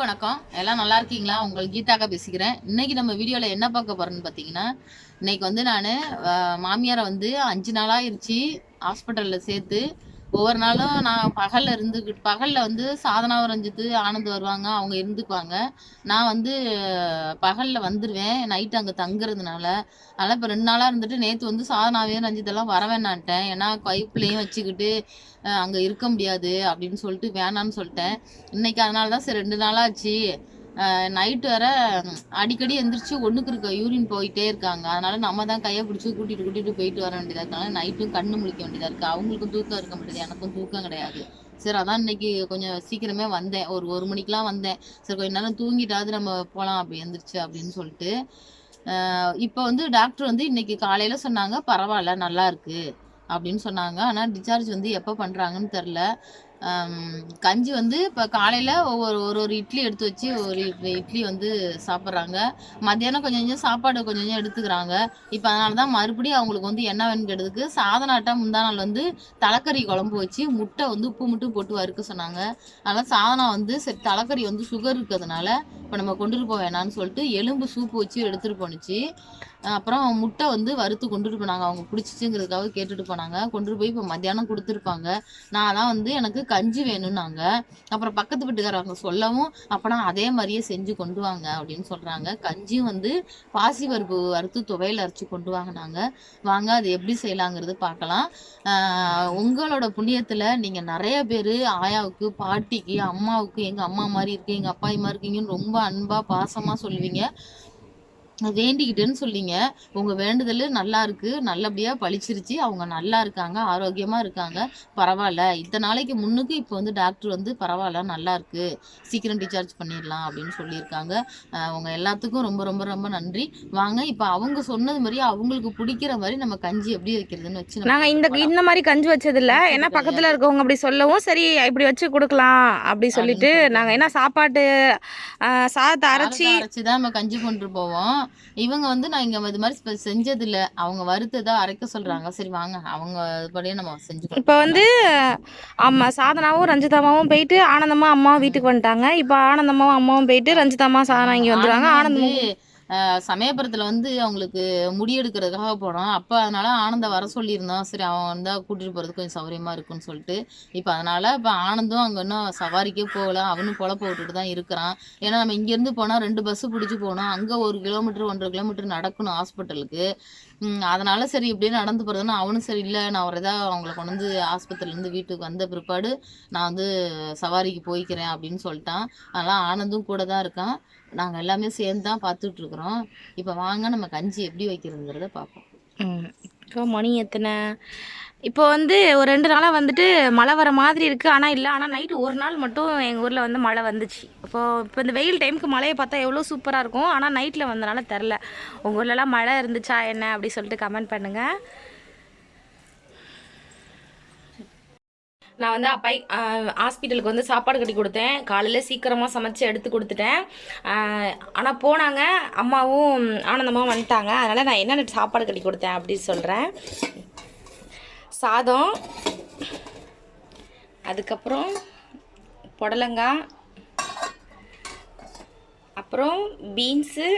எல்லாருக்கும் வணக்கம். எல்லாம் நல்லா இருக்கீங்களா? உங்கள் கீதாக்கா பேசிக்கிறேன். இன்னைக்கு நம்ம வீடியோவில் என்ன பார்க்க போறோம்னு பார்த்தீங்கன்னா இன்னைக்கு வந்து நான் மாமியாரை வந்து அஞ்சு நாளாயிருச்சு ஹாஸ்பிட்டலில் சேர்த்து ஒவ்வொரு நாளும் நான் பகலில் இருந்துக்கிட்டு பகலில் வந்து சாதனாவை ரஞ்சித்து ஆனந்த் வருவாங்க அவங்க இருந்துக்குவாங்க. நான் வந்து பகலில் வந்துடுவேன் நைட்டு அங்கே தங்குறதுனால. அதனால் இப்போ ரெண்டு நாளாக இருந்துட்டு நேற்று வந்து சாதனாவையும் ரஞ்சித்தெல்லாம் வரவேணான்ட்டேன் ஏன்னா கைப்புலையும் வச்சுக்கிட்டு அங்கே இருக்க முடியாது அப்படின்னு சொல்லிட்டு வேணான்னு சொல்லிட்டேன். இன்னைக்கு அதனால தான் சரி ரெண்டு நாளாச்சு. நைட்டு வர அடிக்கடி எந்திரிச்சு ஒன்றுக்கு இருக்க யூரின் போயிட்டே இருக்காங்க. அதனால நம்ம தான் கையை பிடிச்சி கூட்டிட்டு கூட்டிட்டு போயிட்டு வர வேண்டியதாக இருக்கனால நைட்டும் கண்ணு முழிக்க வேண்டியதாக இருக்குது அவங்களுக்கும் தூக்கம் இருக்க முடியாது எனக்கும் தூக்கம் கிடையாது. சரி அதான் இன்னைக்கு கொஞ்சம் சீக்கிரமே வந்தேன். ஒரு ஒரு மணிக்கெலாம் வந்தேன். சரி கொஞ்ச நேரம் தூங்கிட்டாவது நம்ம போகலாம் அப்படி எந்திரிச்சு அப்படின்னு சொல்லிட்டு இப்போ வந்து டாக்டர் வந்து இன்னைக்கு காலையில் சொன்னாங்க பரவாயில்ல நல்லா இருக்கு அப்படின்னு சொன்னாங்க. ஆனால் டிஸ்சார்ஜ் வந்து எப்போ பண்ணுறாங்கன்னு தெரில கஞ்சி வந்து இப்போ காலையில் ஒவ்வொரு ஒரு ஒரு இட்லி எடுத்து வச்சு ஒரு இட்லி இட்லி வந்து சாப்பிட்றாங்க. மத்தியானம் கொஞ்சம் கொஞ்சம் சாப்பாடு கொஞ்சம் கொஞ்சம் எடுத்துக்கிறாங்க. இப்போ அதனால தான் மறுபடியும் அவங்களுக்கு வந்து என்ன வேணும் கேட்டதுக்கு சாதனாட்டா முந்தா நாள் வந்து தலைக்கறி குழம்பு வச்சு முட்டை வந்து உப்பு மட்டும் போட்டு வறுக்க சொன்னாங்க. அதனால் சாதனா வந்து சரி தலைக்கறி வந்து சுகர் இருக்கிறதுனால இப்போ நம்ம கொண்டுட்டு போக வேணாம்னு சொல்லிட்டு எலும்பு சூப்பு வச்சு எடுத்துகிட்டு போணுச்சு. அப்புறம் முட்டை வந்து வறுத்து கொண்டுட்டு போனாங்க. அவங்க பிடிச்சிச்சுங்கிறதுக்காக கேட்டுட்டு போனாங்க. கொண்டுட்டு போய் இப்போ மத்தியானம் கொடுத்துருப்பாங்க. நான் தான் வந்து எனக்கு கஞ்சி வேணும்னாங்க. அப்புறம் பக்கத்து வீட்டுக்காரவங்க சொல்லவும் அப்போனா அதே மாதிரியே செஞ்சு கொண்டு வாங்க அப்படின்னு சொல்கிறாங்க கஞ்சியும் வந்து பாசி பருப்பு வறுத்து துவையில் அரைச்சி கொண்டு வாங்கினாங்க. வாங்க அது எப்படி செய்யலாங்கிறது பார்க்கலாம். உங்களோட புண்ணியத்தில் நீங்கள் நிறைய பேர் ஆயாவுக்கு பாட்டிக்கு அம்மாவுக்கு எங்கள் அம்மா மாதிரி இருக்கு எங்கள் அப்பா மாதிரி இருக்கீங்கன்னு ரொம்ப அன்பாக பாசமாக சொல்லுவீங்க. வேண்டிக்கிட்டேன்னு சொல்லிங்க. உங்கள் வேண்டுதல் நல்லா இருக்கு நல்லபடியாக பழிச்சிருச்சு. அவங்க நல்லா இருக்காங்க ஆரோக்கியமாக இருக்காங்க. பரவாயில்ல இத்தனை நாளைக்கு முன்னுக்கு இப்போ வந்து டாக்டர் வந்து பரவாயில்ல நல்லா இருக்கு சீக்கிரம் டிஸ்சார்ஜ் பண்ணிடலாம் அப்படின்னு சொல்லியிருக்காங்க. அவங்க எல்லாத்துக்கும் ரொம்ப ரொம்ப ரொம்ப நன்றி. வாங்க இப்போ அவங்க சொன்னது மாதிரி அவங்களுக்கு பிடிக்கிற மாதிரி நம்ம கஞ்சி எப்படி வைக்கிறதுன்னு வச்சு நாங்கள் இந்த இந்த மாதிரி கஞ்சி வச்சதில்ல. ஏன்னா பக்கத்தில் இருக்கவங்க அப்படி சொல்லவும் சரி இப்படி வச்சு கொடுக்கலாம் அப்படி சொல்லிட்டு நாங்கள் என்ன சாப்பாட்டு சாதத்தை அரைச்சி அரைச்சி தான் நம்ம கஞ்சி கொண்டு போவோம். இவங்க வந்து நான் இங்க இது மாதிரி செஞ்சது இல்ல அவங்க வறுத்ததா அரைக்க சொல்றாங்க. சரி வாங்க. அவங்க படியே நம்ம செஞ்சு இப்போ வந்து அம்மா சாதனாவும் ரஞ்சிதாமாவும் போயிட்டு ஆனந்தமா அம்மாவும் வீட்டுக்கு வந்துட்டாங்க. இப்போ ஆனந்தமாவும் அம்மாவும் போயிட்டு ரஞ்சிதாமா சாதனா இங்கே வந்துடுவாங்க ஆனந்தமும் சமயபுரத்தில் வந்து அவங்களுக்கு முடி எடுக்கிறதுக்காக போனோம். அப்போ அதனால் ஆனந்த வர சொல்லியிருந்தோம். சரி அவன் வந்தால் கூட்டிகிட்டு போகிறதுக்கு கொஞ்சம் சௌகரியமாக இருக்குன்னு சொல்லிட்டு. இப்போ அதனால் இப்போ ஆனந்தும் அங்கே இன்னும் சவாரிக்கே போகல. அவனும் பொழப்ப விட்டுட்டு தான் இருக்கிறான். ஏன்னா நம்ம இங்கேருந்து போனால் ரெண்டு பஸ்ஸு பிடிச்சி போகணும். அங்கே ஒரு கிலோமீட்டர் ஒன்றரை கிலோமீட்டர் நடக்கணும் ஹாஸ்பிட்டலுக்கு அதனால சரி இப்படியே நடந்து போகிறதுன்னா அவனும் சரி இல்லை. நான் ஒரு இதாக அவங்கள கொண்டு வந்து ஆஸ்பத்திரிலேருந்து வீட்டுக்கு வந்த பிற்பாடு நான் வந்து சவாரிக்கு போய்க்கிறேன் அப்படின்னு சொல்லிட்டான். அதெல்லாம் ஆனந்தும் கூட தான் இருக்கான். நாங்கள் எல்லாமே சேர்ந்து தான் பார்த்துட்ருக்குறோம் இப்போ வாங்க நம்ம கஞ்சி எப்படி வைக்கிறதுங்கிறத பார்ப்போம். இப்போ மணி எத்தனை? இப்போ வந்து ஒரு ரெண்டு நாளாக வந்துட்டு மழை வர மாதிரி இருக்குது ஆனால் இல்லை ஆனால் நைட்டு ஒரு நாள் மட்டும் எங்கள் ஊரில் வந்து மழை வந்துச்சு. இப்போது இப்போ இந்த வெயில் டைமுக்கு மழையை பார்த்தா எவ்வளோ சூப்பராக இருக்கும். ஆனால் நைட்டில் வந்தனால தெரில உங்கள் ஊர்லலாம் மழை இருந்துச்சா என்ன அப்படி சொல்லிட்டு கமெண்ட் பண்ணுங்கள் நான் வந்து அப்பை ஹாஸ்பிட்டலுக்கு வந்து சாப்பாடு கட்டி கொடுத்தேன். காலையில் சீக்கிரமாக சமைச்சு எடுத்து கொடுத்துட்டேன். ஆனால் போனாங்க. அம்மாவும் ஆனந்தமாகவும் வந்துட்டாங்க. அதனால் நான் என்னென்ன சாப்பாடு கட்டி கொடுத்தேன் அப்படின்னு சொல்கிறேன் சாதம் அதுக்கப்புறம் புடலங்காய் அப்புறம் பீன்ஸு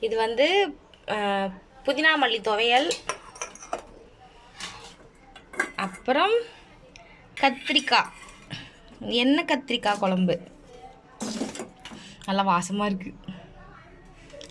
இது வந்து புதினா மல்லி துவையல் அப்புறம் கத்திரிக்காய். எண்ணெய் கத்திரிக்காய் குழம்பு? நல்லா வாசமாக இருக்குது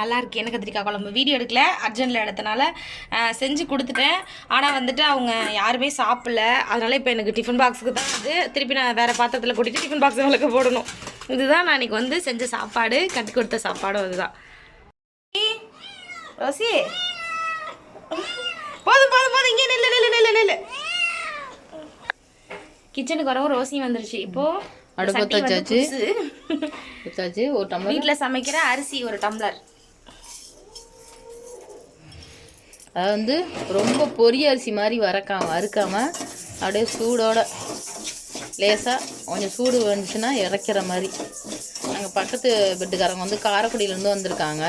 நல்லா இருக்கு எண்ணெய் கத்திரிக்காய் குழம்பு? வீடியோ எடுக்கல. அர்ஜென்ட்டில் எடுத்தனால செஞ்சு கொடுத்துட்டேன். ஆனால் வந்துட்டு அவங்க யாருமே சாப்பிடல. அதனால் இப்போ எனக்கு டிஃபன் பாக்ஸுக்கு தான் வந்து திருப்பி நான் வேறு பாத்திரத்தில் கூட்டிகிட்டு டிஃபன் பாக்ஸ் விளக்க போடணும். இதுதான் நான் இன்றைக்கி வந்து செஞ்ச சாப்பாடு. கட்டி கொடுத்த சாப்பாடும் அதுதான். ரோசி. போதும் போதும் போதும். இங்கே நில்லு நில்லு நில்லு நில்லு. கிச்சனுக்கு வரவும் ரோசி வந்துருச்சு. இப்போ அடுப்பு ஒரு டம்ளர் வீட்டில் சமைக்கிற அரிசி ஒரு டம்ளர் அது வந்து ரொம்ப பொரிய அரிசி மாதிரி வரக்காம வறுக்காம அப்படியே சூடோட லேசாக கொஞ்சம் சூடு வந்துச்சுன்னா இறக்கிற மாதிரி. நாங்கள் பக்கத்து வீட்டுக்காரங்க வந்து காரைக்குடியிலேருந்து வந்திருக்காங்க.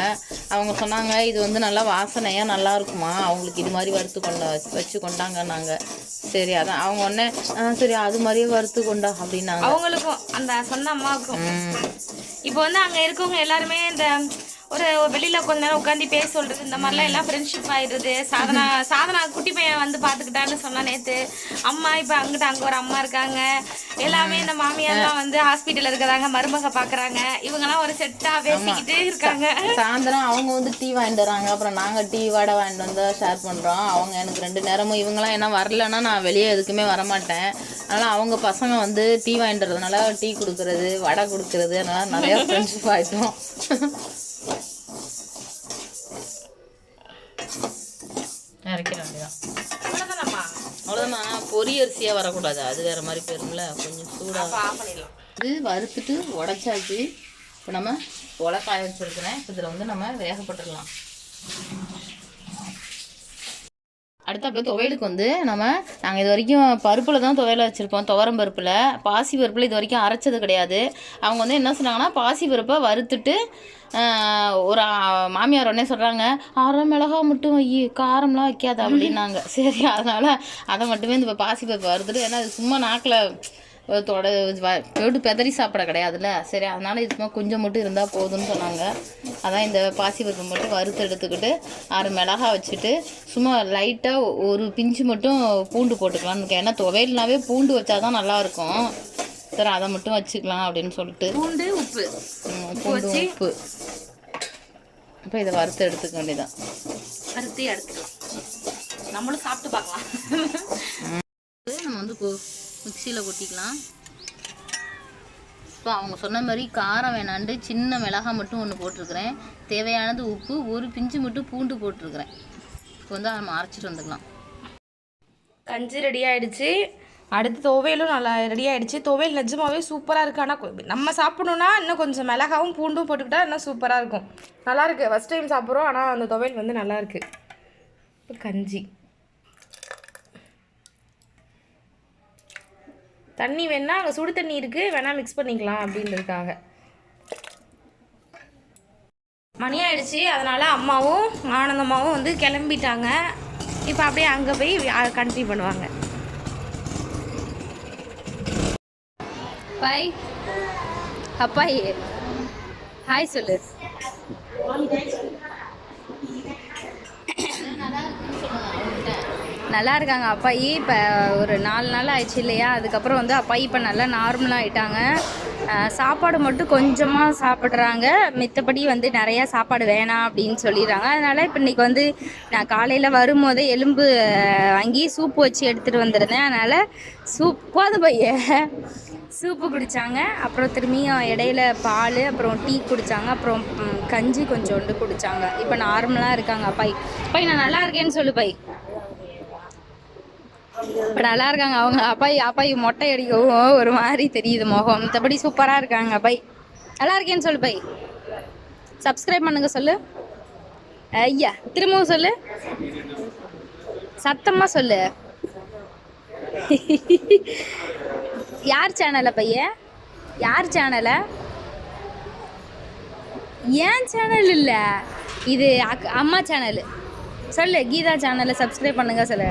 அவங்க சொன்னாங்க இது வந்து நல்லா வாசனையாக நல்லா இருக்குமா? அவங்களுக்கு இது மாதிரி வறுத்து கொண்ட வச்சு கொண்டாங்கன்னாங்க. சரி அதான் அவங்க "ஆ, சரி அது மாதிரியே வறுத்து கொண்டா அப்படின்னாங்க. அவங்களுக்கும் அந்த சொந்த அம்மாவுக்கும். இப்போ வந்து அங்க இருக்கவங்க எல்லாருமே இந்த ஒரு வெளியில கொஞ்ச நேரம் உட்காந்து பேச சொல்றது இந்த மாதிரிலாம் எல்லாம் ஃப்ரெண்ட்ஷிப் ஆயிடுது. சாதனா சாதனா குட்டி பையன் வந்து பாத்துக்கிட்டான்னு சொன்னா நேத்து அம்மா இப்ப அங்கிட்ட அங்க ஒரு அம்மா இருக்காங்க. எல்லாமே இந்த மாமியார்லாம் வந்து ஹாஸ்பிட்டல்ல இருக்கிறாங்க மருமக பாக்குறாங்க. இவங்கெல்லாம் ஒரு செட்டா பேசிக்கிட்டு இருக்காங்க. சாயந்தரம் அவங்க வந்து டீ வாங்கிட்டு வராங்க. அப்புறம் நாங்கள் டீ வடை வாங்கிட்டு வந்து ஷேர் பண்ணுறோம் அவங்க எனக்கு ரெண்டு நேரமும் இவங்களாம் என்ன வரலன்னா நான் வெளியே எதுக்குமே வரமாட்டேன். அதனால் அவங்க பசங்க வந்து டீ வாங்கிட்டு வரதுனால டீ கொடுக்கறது வடை கொடுக்கறது அதனால நிறைய ஃப்ரெண்ட்ஷிப் ஆகிட்டோம் அரிசியாக வரக்கூடாது. அது வேற மாதிரி போயிரும்ல கொஞ்சம் சூடாக இது வறுத்துட்டு உடைச்சாச்சு. இப்போ நம்ம உலை காய வச்சிருக்கிறேன். இப்போ இதில் வந்து நம்ம வேக போட்டுடலாம் அடுத்து அப்படியே துவையலுக்கு வந்து நம்ம நாங்கள் இது வரைக்கும் பருப்பில் தான் துவையல வச்சுருப்போம் துவரம் பருப்பில். பாசி பருப்பில் இது வரைக்கும் அரைச்சது கிடையாது. அவங்க வந்து என்ன சொன்னாங்கன்னா பாசி பருப்பை வறுத்துட்டு ஒரு மாமியார் உடனே சொல்கிறாங்க அரை மிளகா மட்டும் வை காரம்லாம் வைக்காத அப்படின்னாங்க. சரி அதனால் அதை மட்டுமே இந்த பாசி பருப்பை வறுத்துட்டு ஏன்னா அது சும்மா நாக்கில் தொட போட்டு பெதறி சாப்பிட கிடையாதுல்ல? சரி அதனால இது சும்மா கொஞ்சம் மட்டும் இருந்தால் போதும்னு சொன்னாங்க. அதான் இந்த பாசிப்பருப்பு மட்டும் வறுத்து எடுத்துக்கிட்டு ஆறு மிளகா வச்சுட்டு சும்மா லைட்டாக ஒரு பிஞ்சு மட்டும் பூண்டு போட்டுக்கலாம்னு இருக்கேன் ஏன்னா துவையல்னாவே பூண்டு வச்சா தான் நல்லாயிருக்கும். சரி அதை மட்டும் வச்சுக்கலாம் அப்படின்னு சொல்லிட்டு. பூண்டு உப்பு. பூண்டு உப்பு. இப்போ இதை வறுத்து எடுத்துக்க வேண்டியதான் அறுத்து எடுத்துக்கலாம். நம்மளும் சாப்பிட்டு பார்க்கலாம். நம்ம வந்து மிக்சியில் கொட்டிக்கலாம். இப்போ அவங்க சொன்ன மாதிரி காரம் வேணாண்டு சின்ன மிளகாய் மட்டும் ஒன்று போட்டிருக்கிறேன். தேவையானது உப்பு ஒரு பிஞ்சு மட்டும் பூண்டு போட்டிருக்கிறேன். இப்போ வந்து நம்ம அரைச்சிட்டு வந்துக்கலாம். கஞ்சி ரெடி ஆகிடுச்சு அடுத்து துவையலும் நல்லா ரெடி ஆகிடுச்சு துவையல் நிஜமாகவே சூப்பராக இருக்குது ஆனால் நம்ம சாப்பிடணுன்னா இன்னும் கொஞ்சம் மிளகாவும் பூண்டும் போட்டுக்கிட்டா இன்னும் சூப்பராக இருக்கும். நல்லாயிருக்கு ஃபஸ்ட் டைம் சாப்பிட்றோம். ஆனால் அந்த துவையல் வந்து நல்லாயிருக்கு இப்போ கஞ்சி. தண்ணி வேணா அங்கே சுடு தண்ணி இருக்குது வேணா மிக்ஸ் பண்ணிக்கலாம் அப்படின்றதுக்காக. மணி ஆயிடுச்சு அதனால அம்மாவும் ஆனந்தம்மாவும் வந்து கிளம்பிட்டாங்க. இப்போ அப்படியே அங்கே போய் கண்டினியூ பண்ணுவாங்க. பாய் அப்பாயி ஹாய் சொல்லு நல்லா இருக்காங்க. அப்பாயி இப்போ ஒரு நாலு நாள் ஆயிடுச்சு இல்லையா? அதுக்கப்புறம் வந்து அப்பாயி இப்போ நல்லா நார்மலாக ஆயிட்டாங்க. சாப்பாடு மட்டும் கொஞ்சமாக சாப்பிட்றாங்க. மித்தபடி வந்து நிறையா சாப்பாடு வேணாம் அப்படின்னு சொல்லிடுறாங்க. அதனால் இப்போ இன்றைக்கி வந்து நான் காலையில் வரும்போதே எலும்பு வாங்கி சூப்பு வச்சு எடுத்துகிட்டு வந்துருந்தேன். அதனால் சூப் போதும் பையன் சூப்பு குடித்தாங்க அப்புறம் திரும்பியும் இடையில பால் அப்புறம் டீ குடித்தாங்க அப்புறம் கஞ்சி கொஞ்சோண்டு குடித்தாங்க இப்போ நார்மலாக இருக்காங்க பை பை நான் நல்லா இருக்கேன்னு சொல்லு பை. இப்போ நல்லா இருக்காங்க. அவங்க அப்பாய் அப்பாய் மொட்டை அடிக்கவும் ஒரு மாதிரி தெரியுது முகம். மற்றபடி சூப்பராக இருக்காங்க பை. நல்லா இருக்கேன்னு சொல்லு பை. சப்ஸ்கிரைப் பண்ணுங்க சொல்லு. ஐயா திரும்பவும் சொல்லு. சத்தமாக சொல்லு. யார் சேனலை பையன் யார் சேனலை ஏன் சேனல் இல்லை? இது அக் அம்மா சேனல் சொல்லு கீதா சேனலை சப்ஸ்கிரைப் பண்ணுங்க சொல்லு.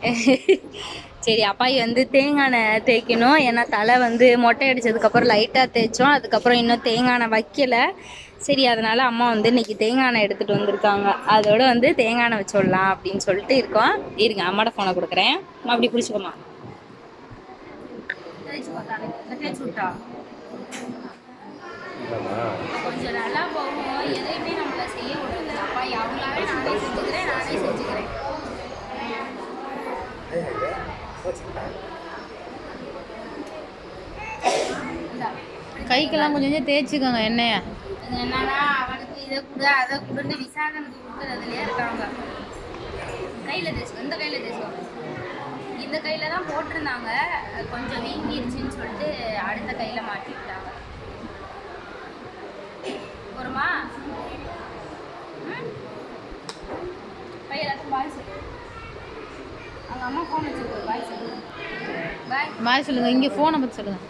சரி அப்பாய் வந்து தேங்காய் எண்ணெய் தேய்க்கணும். ஏன்னா தலை வந்து மொட்டை அடித்ததுக்கப்புறம் லைட்டாக தேய்ச்சோம். அதுக்கப்புறம் இன்னும் தேங்காய் எண்ணெய் வைக்கல. சரி அதனால் அம்மா வந்து இன்னைக்கு தேங்காய் எண்ணெய் எடுத்துகிட்டு வந்திருக்காங்க. அதோடு வந்து தேங்காய் எண்ணெய் அப்படின்னு சொல்லிட்டு இருக்கோம். இருங்க அம்மாட்ட ஃபோனை கொடுக்குறேன். அம்மா அப்படி பிடிச்சிக்கோமா கொஞ்சம் நல்லா போகும். எதையுமே நம்மளை செய்ய விடுறது அப்பா அவங்களாவே நானே செஞ்சுக்கிறேன் நானே செஞ்சுக்கிறேன். கைக்கெல்லாம் கொஞ்சம் கொஞ்சம் தேய்ச்சிக்கோங்க எண்ணெய. என்னன்னா அவனுக்கு இதை கொடு அதை கொடுன்னு விசாகனுக்கு கொடுக்குறதுலயே இருக்காங்க. கையில் தேய்ச்சிக்கோ இந்த கையில் தேய்ச்சிக்கோ இந்த கையில் தான் போட்டிருந்தாங்க. கொஞ்சம் வீங்கிடுச்சுன்னு சொல்லிட்டு அடுத்த கையில் மாட்டிக்கிட்டாங்க. ஒருமா போருமா பை எல்லாத்துக்கும் பாய் சொல்லு அவங்க அம்மா ஃபோன் வச்சுருக்கு பாய் பாய் பாய் சொல்லுங்கள் இங்கே ஃபோன் நம்பர் சொல்லுங்கள்